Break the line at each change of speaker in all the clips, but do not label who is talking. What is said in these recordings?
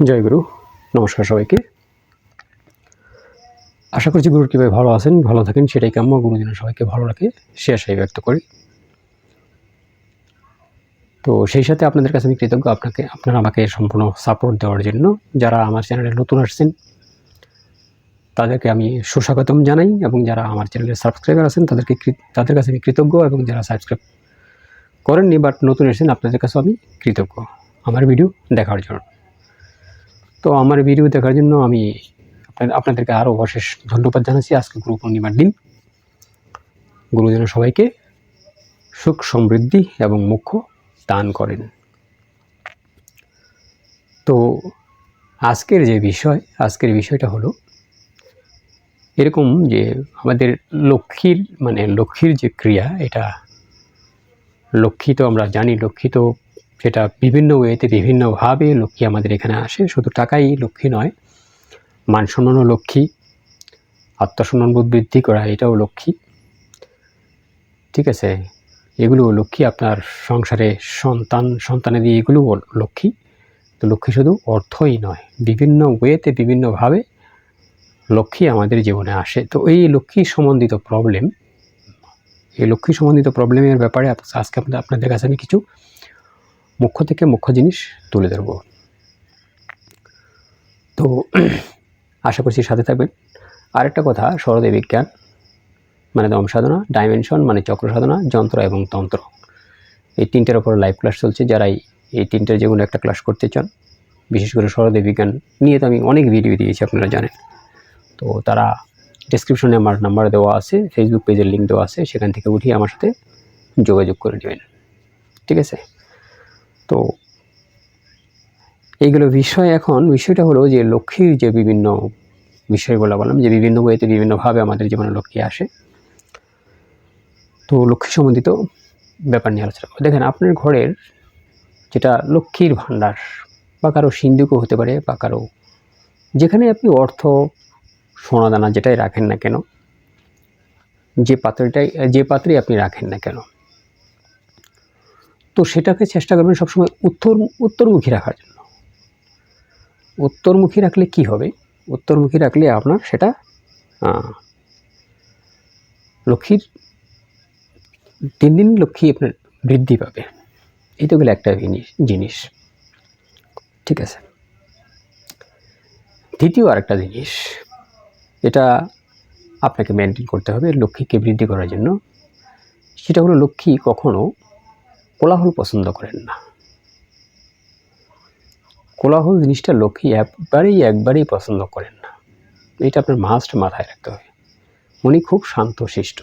জয় গুরু, নমস্কার সবাইকে। আশা করছি গুরুর কীভাবে ভালো আছেন, ভালো থাকেন, সেটাই কাম্য। গুরু যেন সবাইকে ভালো রাখে, সে আশাই ব্যক্ত করি। তো সেই সাথে আপনাদের কাছে আমি কৃতজ্ঞ, আপনাকে, আপনারা আমাকে সম্পূর্ণ সাপোর্ট দেওয়ার জন্য। যারা আমার চ্যানেলে নতুন আসছেন, তাদেরকে আমি সুস্বাগতম জানাই এবং যারা আমার চ্যানেলের সাবস্ক্রাইবার আছেন, তাদেরকে তাদের কাছে আমি কৃতজ্ঞ এবং যারা সাবস্ক্রাইব করেননি বাট নতুন এসেছেন, আপনাদের কাছেও আমি কৃতজ্ঞ। আমার ভিডিও দেখার জন্য। তো আমার ভিডিও দেখার জন্য আমি আপনাদেরকে আরও অশেষ ধন্যবাদ জানাচ্ছি আজকে গুরু পূর্ণিমার দিন। গুরুজন সবাইকে সুখ সমৃদ্ধি এবং মুখ্য দান করেন। তো আজকের যে বিষয়, আজকের বিষয়টা হলো এরকম যে আমাদের লক্ষ্মীর মানে লক্ষ্মীর যে ক্রিয়া, এটা লক্ষ্মী তো আমরা জানি, লক্ষ্মী তো সেটা বিভিন্ন ওয়েতে বিভিন্নভাবে লক্ষ্মী আমাদের এখানে আসে। শুধু টাকাই লক্ষ্মী নয়, মান সম্মানও লক্ষ্মী, আত্মসম্মান বোধ বৃদ্ধি করা এটাও লক্ষ্মী। ঠিক আছে এগুলো লক্ষ্মী, আপনার সংসারে সন্তান সন্তানাদি এগুলোও লক্ষ্মী। তো লক্ষ্মী শুধু অর্থই নয়, বিভিন্ন ওয়েতে বিভিন্নভাবে লক্ষ্মী আমাদের জীবনে আসে। তো এই লক্ষ্মী সম্বন্ধিত প্রবলেম এই লক্ষ্মী সম্বন্ধিত প্রবলেমের ব্যাপারে আজ- আজকে আপনাদের কাছে আমি কিছু মুখ্য থেকে মুখ্য জিনিস তুলে ধরব। তো আশা করছি সাথে থাকবেন। আরেকটা কথা সরদে বিজ্ঞান মানে দম সাধনা ডাইমেনশন মানে চক্র সাধনা, যন্ত্র এবং তন্ত্র। এই তিনটের ওপর লাইভ ক্লাস চলছে। যারা এই- তিনটের যে কোনো একটা ক্লাস করতে চান, বিশেষ করে সরদে বিজ্ঞান নিয়ে তো আমি অনেক ভিডিও দিয়েছি, আপনারা জানেন। তো তারা ডিসক্রিপশনে আমার নাম্বার দেওয়া আছে ফেসবুক পেজের লিঙ্ক দেওয়া আছে, সেখান থেকে উঠিয়ে আমার সাথে যোগাযোগ করে নেবেন। ঠিক আছে? তো এইগুলো বিষয় এখন, বিষয়টা হলো যে লক্ষ্মীর যে বিভিন্ন বিষয়গুলো বললাম, যে বিভিন্ন ওয়েতে বিভিন্নভাবে আমাদের জীবনে লক্ষ্মী আসে। তো লক্ষ্মী সম্বন্ধিত ব্যাপার নিয়ে আলোচনা করব। দেখেন, আপনার ঘরের যেটা লক্ষ্মীর ভাণ্ডার, বা কারও সিন্ধুকও হতে পারে, বা কারও যেখানে আপনি অর্থ, সোনা দানা যেটাই রাখেন না কেন, যে পাত্রটাই, যে পাত্রেই আপনি রাখেন না কেন তো সেটাকে চেষ্টা করবেন সবসময় উত্তর, উত্তরমুখী রাখার জন্য। উত্তরমুখী রাখলে কি হবে? উত্তরমুখী রাখলে আপনার সেটা লক্ষ্মীর, দিন দিন লক্ষ্মী আপনার বৃদ্ধি পাবে। তো গেলে একটা জিনিস ঠিক আছে। দ্বিতীয় আরেকটা জিনিস এটা আপনাকে মেনটেন করতে হবে লক্ষ্মীকে বৃদ্ধি করার জন্য, সেটা হলো লক্ষ্মী কখনো কোলাহল পছন্দ করেন না। কোলাহল জিনিসটা লক্ষ্মী একবারেই একবারেই পছন্দ করেন না। এটা আপনার মাস্ট মাথায় রাখতে হবে। উনি খুব শান্ত শিষ্ট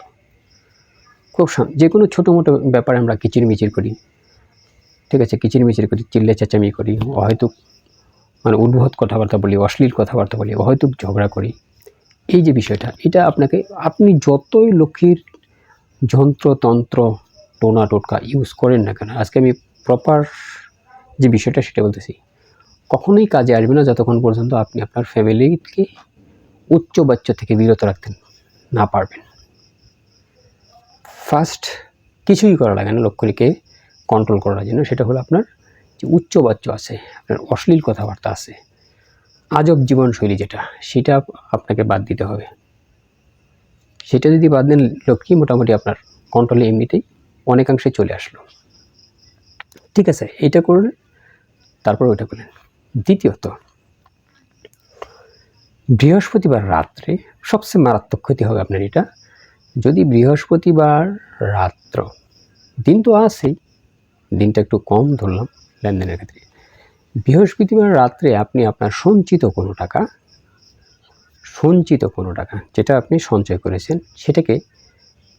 খুব শান্ত যে কোনো ছোটো মোটো ব্যাপারে আমরা কিচিরমিচির করি। ঠিক আছে, কিচিরমিচির করি চিল্লে চেঁচামি করি, হয়তো মানে উদ্ভট কথাবার্তা বলি, অশ্লীল কথাবার্তা বলি, হয়তো ঝগড়া করি। এই যে বিষয়টা, এটা আপনাকে, আপনি যতই লক্ষ্মীর যন্ত্রতন্ত্র টোনা টোটকা ইউজ করেন না কেন? আজকে আমি প্রপার যে বিষয়টা সেটা বলতেছি। কখনোই কাজে আসবে না যতক্ষণ পর্যন্ত আপনি আপনার ফ্যামিলিকে উচ্চ বাচ্চ থেকে বিরত রাখতেন, না পারবেন। ফার্স্ট কিছুই করা লাগে না লক্ষ্মীকে কন্ট্রোল করার জন্য, সেটা হলো আপনার যে উচ্চ বাচ্চ আছে, আপনার অশ্লীল কথাবার্তা আছে, আজব জীবনশৈলী যেটা, সেটা আপনাকে বাদ দিতে হবে। সেটা যদি বাদ দেন, লক্ষ্মী মোটামুটি আপনার কন্ট্রোলে এমনিতেই অনেকাংশে চলে আসলো। ঠিক আছে এটা করলেন তারপর ওইটা করলেন দ্বিতীয়ত, বৃহস্পতিবার রাত্রে সবচেয়ে মারাত্মক ক্ষতি হবে আপনার এটা। যদি বৃহস্পতিবার রাত্র, দিন তো আছেই, দিনটা একটু কম ধরলাম লেনদেনের ক্ষেত্রে। বৃহস্পতিবার রাত্রে আপনি আপনার সঞ্চিত কোনো টাকা, সঞ্চিত কোনো টাকা, যেটা আপনি সঞ্চয় করেছেন, সেটাকে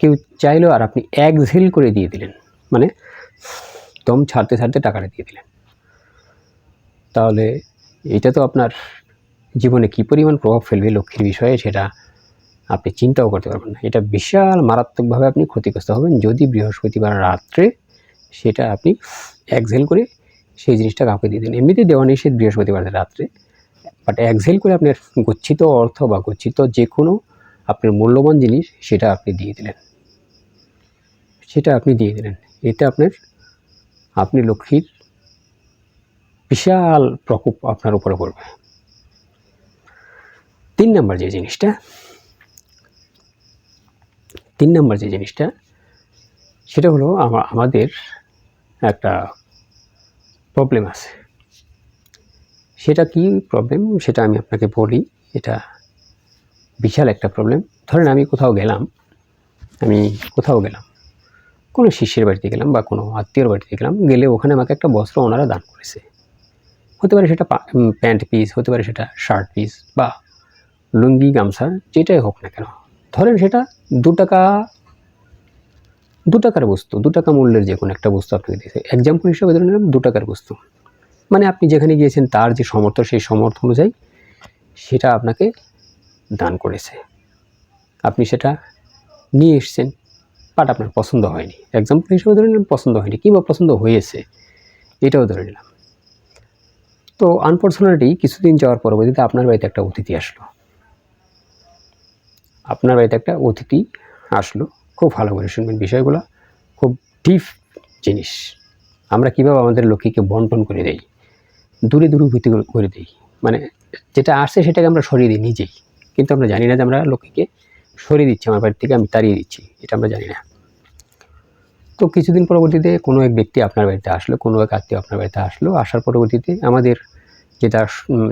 কেউ চাইলো আর আপনি এক ঝিল করে দিয়ে দিলেন। মানে দম ছাড়তে ছাড়তে টাকাটা দিয়ে দিলেন। তাহলে এটা তো আপনার জীবনে কী পরিমাণ প্রভাব ফেলবে লক্ষ্মীর বিষয়ে সেটা আপনি চিন্তাও করতে পারবেন না। এটা বিশাল মারাত্মকভাবে আপনি ক্ষতিগ্রস্ত হবেন। যদি বৃহস্পতিবার রাত্রে সেটা আপনি একঝেল করে সেই জিনিসটা কাউকে দিয়ে দিন এমনিতে দেওয়া নিষেধ বৃহস্পতিবার রাত্রে। বাট একঝেল করে আপনার গচ্ছিত অর্থ বা গচ্ছিত যে কোনো আপনার মূল্যবান জিনিস সেটা আপনি দিয়ে দিলেন। সেটা আপনি দিয়ে দিলেন। এতে আপনার, আপনি লক্ষ্মীর বিশাল প্রকোপ আপনার উপরে পড়বে। তিন নম্বর যে জিনিসটা, তিন নম্বর যে জিনিসটা, সেটা হলো আমাদের একটা প্রবলেম আছে। সেটা কি প্রবলেম সেটা আমি আপনাকে বলি, এটা বিশাল একটা প্রবলেম ধরেন আমি কোথাও গেলাম, আমি কোথাও গেলাম কোনো শিষ্যের বাড়িতে গেলাম বা কোনো আত্মীয়র বাড়িতে গেলাম, গেলে ওখানে আমাকে একটা বস্ত্র ওনারা দান করেছে। হতে পারে সেটা প্যান্ট পিস হতে পারে সেটা শার্ট পিস বা লুঙ্গি, গামছা, যেটাই হোক না কেন। ধরেন সেটা দু টাকা, দু টাকার বস্তু, দু টাকা মূল্যের যে কোনো একটা বস্তু আপনাকে দিয়েছে। এক্সাম্পল হিসেবে ধরে নিলাম দু টাকার বস্তু। মানে আপনি যেখানে গিয়েছেন, তার যে সমর্থ, সেই সমর্থ অনুযায়ী সেটা আপনাকে দান করেছে। আপনি সেটা নিয়ে এসছেন। বাট আপনার পছন্দ হয়নি। এক্সাম্পল হিসেবে ধরে নিলাম পছন্দ হয়নি, কিংবা পছন্দ হয়েছে, এটাও ধরে নিলাম। তো আনফর্চুনেটলি কিছুদিন যাওয়ার পরবর্তীতে আপনার বাড়িতে একটা অতিথি আসলো। আপনার বাড়িতে একটা অতিথি আসলো। খুব ভালো করে শুনবেন বিষয়গুলো। খুব ডিপ জিনিস। আমরা কীভাবে আমাদের লক্ষ্মীকে বন্টন করে দেই, দূরে দূরে ভূতি করে দিই। মানে যেটা আসছে সেটাকে আমরা সরিয়ে দিই নিজেই। কিন্তু আমরা জানি না যে আমরা লক্ষ্মীকে সরিয়ে দিচ্ছি, আমার বাড়ি থেকে আমি তাড়িয়ে দিচ্ছি, এটা আমরা জানি না। তো কিছুদিন পরবর্তীতে কোনো এক ব্যক্তি আপনার বাড়িতে আসলো, কোনো এক আত্মীয় আপনার বাড়িতে আসলো, আসার পরবর্তীতে আমাদের যেটা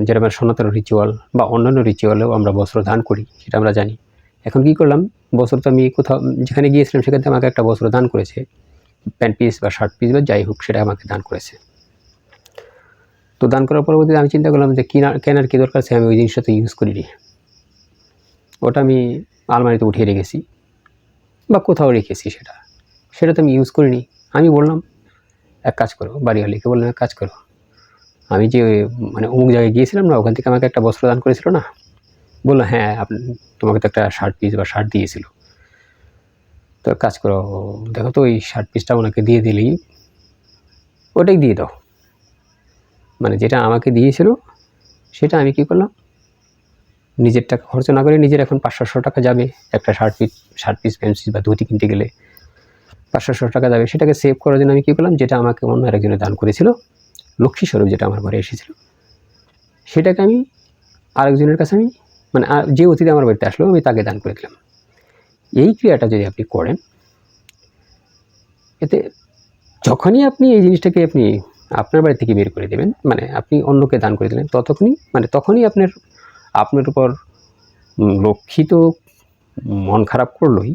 যেটা আমরা সনাতন রিচুয়াল বা অন্যান্য রিচুয়ালেও আমরা বস্ত্র দান করি, সেটা আমরা জানি। এখন কি করলাম, বস্ত্র তো আমি কোথাও, যেখানে গিয়েছিলাম সেখানে আমাকে একটা বস্ত্র দান করেছে, প্যান্ট পিস বা শার্ট পিস বা যাই হোক, সেটা আমাকে দান করেছে। তো দান করার পরবর্তীতে আমি চিন্তা করলাম যে কিনা, কেনার কী দরকার আছে, আমি ওই জিনিসটা তো ইউজ করিনি। ওটা আমি আলমারিতে উঠিয়ে রেখেছি বা কোথাও রেখেছি সেটা। সেটা তো আমি ইউজ করিনি। আমি বললাম, এক কাজ করো, বাড়িওয়ালিকে বললাম, এক কাজ করো। আমি যে মানে অমুক জায়গায় গিয়েছিলাম না, ওখান থেকে আমাকে একটা বস্ত্র দান করেছিল না? বলল হ্যাঁ আপনি, তোমাকে তো একটা শার্ট পিস বা শার্ট দিয়েছিল। তো কাজ করো, দেখো তো ওই শার্ট পিসটা ওনাকে দিয়ে দিলেই ওটাই দিয়ে দাও। মানে যেটা আমাকে দিয়েছিল, সেটা আমি কি করলাম? নিজের টাকা খরচ না করে নিজের এখন পাঁচশো টাকা যাবে। একটা shirt piece shirt piece piece বা ধুতি কিনতে গেলে পাঁচশো টাকা যাবে। সেটাকে সেভ করার জন্য আমি কী করলাম? যেটা আমাকে অন্য আরেকজনে দান করেছিল, লক্ষ্মী স্বরূপ যেটা আমার ঘরে এসেছিল। সেটাকে আমি আরেকজনের কাছে আমি মানে যে অতিথি আমার বাড়িতে আসলো, আমি তাকে দান করে দিলাম। এই ক্রিয়াটা যদি আপনি করেন, এতে যখনই আপনি এই জিনিসটাকে আপনি আপনার বাড়ি থেকে বের করে দেবেন মানে আপনি অন্যকে দান করে দিলেন, ততক্ষণই মানে তখনই আপনার আপনার উপর লক্ষ্মী তো মন খারাপ করলোই,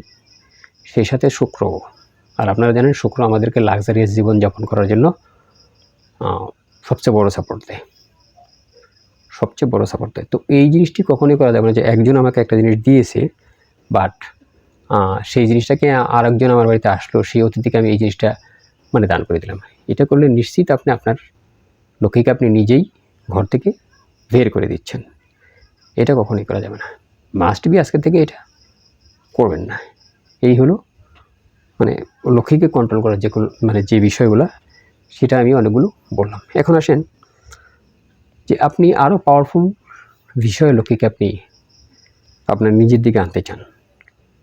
সেই সাথে শুক্র। আর আপনারা জানেন, শুক্র আমাদেরকে লাক্সারিয়াস জীবনযাপন করার জন্য সবচেয়ে বড় সাপোর্ট দেয়। সবচেয়ে বড় সাপোর্ট দেয়। তো এই জিনিসটি কখনোই করা যাবে না যে একজন আমাকে একটা জিনিস দিয়েছে বাট সেই জিনিসটাকে আর একজন আমার বাড়িতে আসলো, সেই অতিথিকে আমি এই জিনিসটা মানে দান করে দিলাম। এটা করলে নিশ্চিত আপনি আপনার লক্ষ্মীকে আপনি নিজেই ঘর থেকে বের করে দিচ্ছেন। এটা কখনোই করা যাবে না। মাস্ট বি আজকে থেকে এটা করবেন না। এই হলো মানে লক্ষ্মীকে কন্ট্রোল করার যে মানে যে বিষয়গুলো, সেটা আমি অনেকগুলো বললাম। এখন আসেন যে আপনি আরও পাওয়ারফুল বিষয়ে লক্ষ্মীকে আপনি আপনার নিজের দিকে আনতে চান।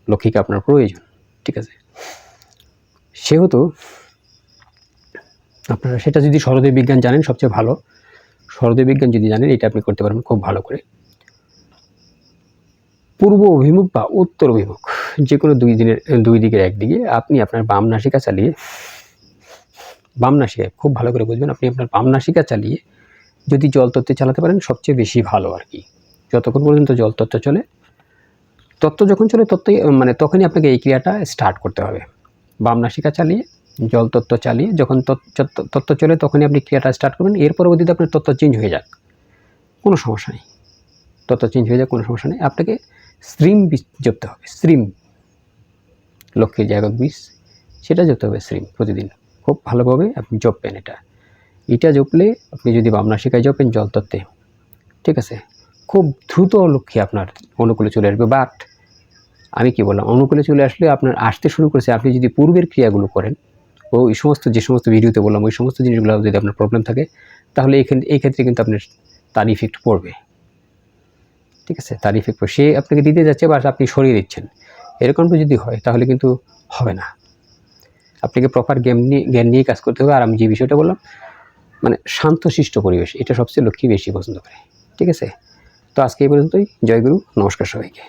লক্ষ্মীকে আপনার প্রয়োজন, ঠিক আছে? সেহেতু আপনারা সেটা যদি সরদীয় বিজ্ঞান জানেন, সবচেয়ে ভালো। সরদীয় বিজ্ঞান যদি জানেন, এটা আপনি করতে পারবেন খুব ভালো করে। পূর্ব অভিমুখ বা উত্তর অভিমুখ যে কোনো দুই দিনের, দুই দিকের একদিকে আপনি আপনার বাম নাসিকা চালিয়ে, বাম নাসিকায় খুব ভালো করে বুঝবেন, আপনি আপনার বাম নাসিকা চালিয়ে যদি জল তত্ত্বে চালাতে পারেন, সবচেয়ে বেশি ভালো আর কি। যতক্ষণ পর্যন্ত জল তত্ত্ব চলে, তত্ত্ব যখন চলে তত্ত্বই মানে তখনই আপনাকে এই ক্রিয়াটা স্টার্ট করতে হবে। বাম নাসিকা চালিয়ে, জল তত্ত্ব চালিয়ে, যখন তত্ত্ব তত্ত্ব চলে তখনই আপনি ক্রিয়াটা স্টার্ট করবেন। এর পরবর্তীতে আপনার তত্ত্ব চেঞ্জ হয়ে যাক। কোনো সমস্যা নেই। তত্ত্ব চেঞ্জ হয়ে যাক, কোনো সমস্যা নেই। আপনাকে বীজ জপতে হবে স্ট্রিম লক্ষ্মীর জায়গক বীজ সেটা জপতে হবে স্ট্রিম প্রতিদিন। খুব ভালোভাবে আপনি জপবেন এটা। এটা জপলে আপনি যদি বামনা শিকায় জপেন, জল তত্ত্বে। ঠিক আছে? খুব দ্রুত লক্ষ্মী আপনার অনুকূলে চলে আসবে। বাট আমি কি বললাম? অনুকূলে চলে আসলে আপনার আসতে শুরু করেছে। আপনি যদি পূর্বের ক্রিয়াগুলো করেন, ও এই সমস্ত যে সমস্ত ভিডিওতে বললাম, ওই সমস্ত জিনিসগুলো যদি আপনার প্রবলেম থাকে, তাহলে এই ক্ষেত্রে কিন্তু আপনার তার ইফেক্ট পড়বে। ঠিক আছে, তারিফ ইফেক্ট সে আপনাকে দিতে যাচ্ছে বা আপনি সরিয়ে দিচ্ছেন। এরকমটা যদি হয়, তাহলে কিন্তু হবে না। আপনাকে প্রপার গেম নিয়ে জ্ঞান নিয়ে কাজ করতে হবে। আর আমি যে বিষয়টা বললাম মানে শান্তশিষ্ট পরিবেশ, এটা সবচেয়ে লক্ষ্মী বেশি পছন্দ করে। ঠিক আছে? তো আজকে এই পর্যন্তই। জয়গুরু নমস্কার সবাইকে।